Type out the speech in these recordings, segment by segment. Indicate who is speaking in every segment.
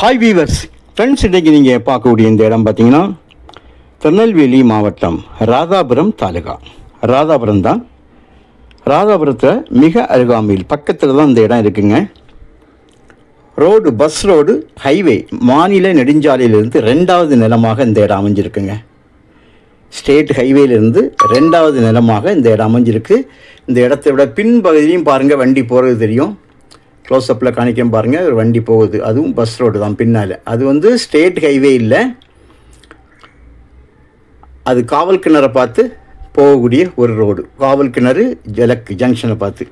Speaker 1: Hi viewers friends இன்றைக்கு நீங்கள் பார்க்கக்கூடிய இந்த இடம் பார்த்தீங்கன்னா திருநெல்வேலி மாவட்டம் ராதாபுரம் தாலுகா. ராதாபுரம் தான். ராதாபுரத்தில் மிக அருகாமையில் பக்கத்தில் தான் இந்த இடம் இருக்குங்க. ரோடு பஸ் ரோடு ஹைவே மாநில நெடுஞ்சாலையிலிருந்து ரெண்டாவது நிலமாக இந்த இடம் அமைஞ்சிருக்குங்க. ஸ்டேட் ஹைவேலேருந்து ரெண்டாவது நிலமாக இந்த இடம் அமைஞ்சிருக்கு. இந்த இடத்த விட பின்பகுதியும் பாருங்கள் வண்டி போகிறது தெரியும். க்ளோஸ்அப்பில் காணிக்கம் பாருங்கள் ஒரு வண்டி போகுது. அதுவும் பஸ் ரோடு தான் பின்னால். அது வந்து ஸ்டேட் ஹைவே இல்லை. அது காவல் கிணறை பார்த்து போகக்கூடிய ஒரு ரோடு காவல் கிணறு ஜலக் ஜங்ஷனை பார்த்து.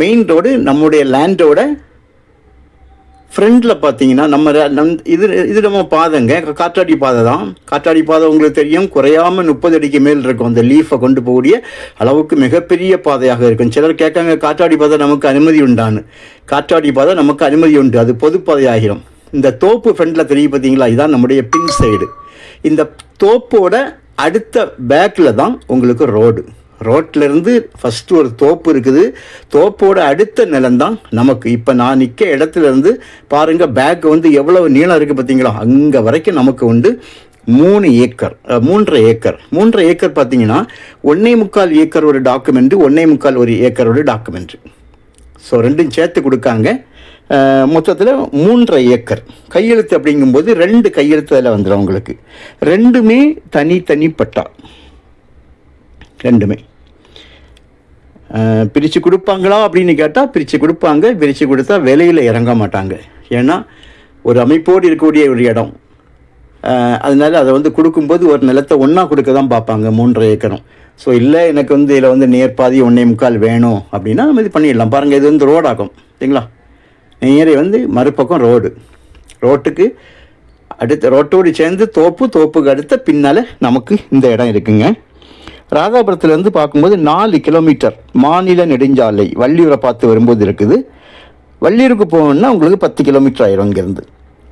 Speaker 1: மெயின் ரோடு நம்முடைய லேண்டோட ஃப்ரண்டில் பார்த்தீங்கன்னா நம்ம நம் இது இது நம்ம பாதைங்க. காற்றாடி பாதை தான். காற்றாடி பாதை உங்களுக்கு தெரியும். குறையாம முப்பது அடிக்கு மேல் இருக்கும். அந்த லீஃபை கொண்டு போகக்கூடிய அளவுக்கு மிகப்பெரிய பாதையாக இருக்கும். சிலர் கேட்காங்க காற்றாடி பாதை நமக்கு அனுமதி உண்டான்னு. காற்றாடி பாதை நமக்கு அனுமதி உண்டு. அது பொது பாதையாகிரும். இந்த தோப்பு ஃப்ரண்டில் தெரியும் பார்த்தீங்களா இதுதான் நம்முடைய பின் சைடு இந்த தோப்போட அடுத்த பேக்கில் தான் உங்களுக்கு ரோடு ரோட்லேருந்து ஃபஸ்ட்டு ஒரு தோப்பு இருக்குது. தோப்போட அடுத்த நிலம்தான் நமக்கு. இப்போ நான் நிற்க இடத்துல இருந்து பாருங்கள் பேக் வந்து எவ்வளோ நீளம் இருக்குது பார்த்தீங்களா அங்கே வரைக்கும் நமக்கு உண்டு மூணு ஏக்கர் மூன்றரை ஏக்கர். மூன்றரை ஏக்கர் பார்த்தீங்கன்னா ஒன்னே முக்கால் ஏக்கர் ஒரு டாக்குமெண்ட்டு ஒன்னே முக்கால் ஒரு ஏக்கர் ஒரு ஸோ ரெண்டும் சேர்த்து கொடுக்காங்க. மொத்தத்தில் மூன்றரை ஏக்கர். கையெழுத்து அப்படிங்கும்போது ரெண்டு கையெழுத்து அதில் வந்துடும் உங்களுக்கு. ரெண்டுமே தனித்தனி பட்டா ரெண்டுமே. பிரித்து கொடுப்பாங்களா அப்படின்னு கேட்டால் பிரித்து கொடுப்பாங்க. பிரித்து கொடுத்தா விலையில் இறங்க மாட்டாங்க. ஏன்னா ஒரு அமைப்போடு இருக்கக்கூடிய ஒரு இடம். அதனால் அதை வந்து கொடுக்கும்போது ஒரு நிலத்தை ஒன்றா கொடுக்க தான் பார்ப்பாங்க மூன்றரை ஏக்கரும். ஸோ இல்லை எனக்கு வந்து இதில் வந்து நேர்பாதி ஒன்றே முக்கால் வேணும் அப்படின்னா நம்ம இது பண்ணிடலாம். பாருங்கள் இது வந்து ரோடாகும் சரிங்களா? நேரே வந்து மறுபக்கம் ரோடு ரோட்டுக்கு அடுத்த ரோட்டோடு சேர்ந்து தோப்பு தோப்புக்கு அடுத்த பின்னால் நமக்கு இந்த இடம் இருக்குங்க. ராதாபுரத்துலேருந்து பார்க்கும்போது நாலு கிலோமீட்டர் மாநில நெடுஞ்சாலை வள்ளியூரை பார்த்து வரும்போது இருக்குது. வள்ளியூருக்கு போகணுன்னா உங்களுக்கு பத்து கிலோமீட்டர் ஆயிரும் இங்கேருந்து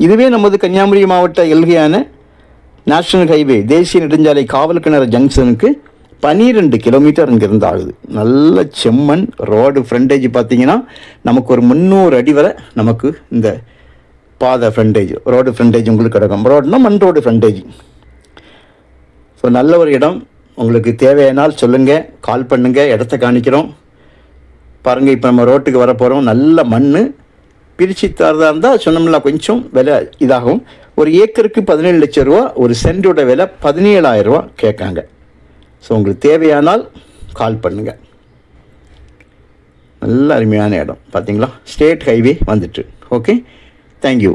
Speaker 1: இதுவே நமது கன்னியாகுமரி மாவட்ட எல்கையான நேஷனல் ஹைவே தேசிய நெடுஞ்சாலை காவல் கிணறு ஜங்ஷனுக்கு பன்னிரெண்டு கிலோமீட்டர் இங்கேருந்து ஆகுது. நல்ல செம்மண் ரோடு ஃப்ரண்டேஜ் பார்த்தீங்கன்னா நமக்கு ஒரு முந்நூறு அடி வரை நமக்கு இந்த பாதை ஃப்ரண்டேஜ் ரோடு ஃப்ரண்டேஜ் உங்களுக்கு கிடக்கும். ரோடுனா மண் ரோடு ஃப்ரண்டேஜ் ஸோ நல்ல ஒரு இடம். உங்களுக்கு தேவையானால் சொல்லுங்கள் கால் பண்ணுங்கள் இடத்த காணிக்கிறோம். பாருங்கள் இப்போ நம்ம ரோட்டுக்கு வர போகிறோம் நல்ல மண் பிரித்து தரதா இருந்தால் சொன்னோம்னா கொஞ்சம் விலை இதாகும். ஒரு ஏக்கருக்கு பதினேழு லட்சம் ரூபா ஒரு சென்டோட விலை பதினேழாயிரம் ரூபா கேட்காங்க. ஸோ உங்களுக்கு தேவையானால் கால் பண்ணுங்கள் நல்ல அருமையான இடம். பார்த்தீங்களா ஸ்டேட் ஹைவே வந்துட்டு. Okay thank you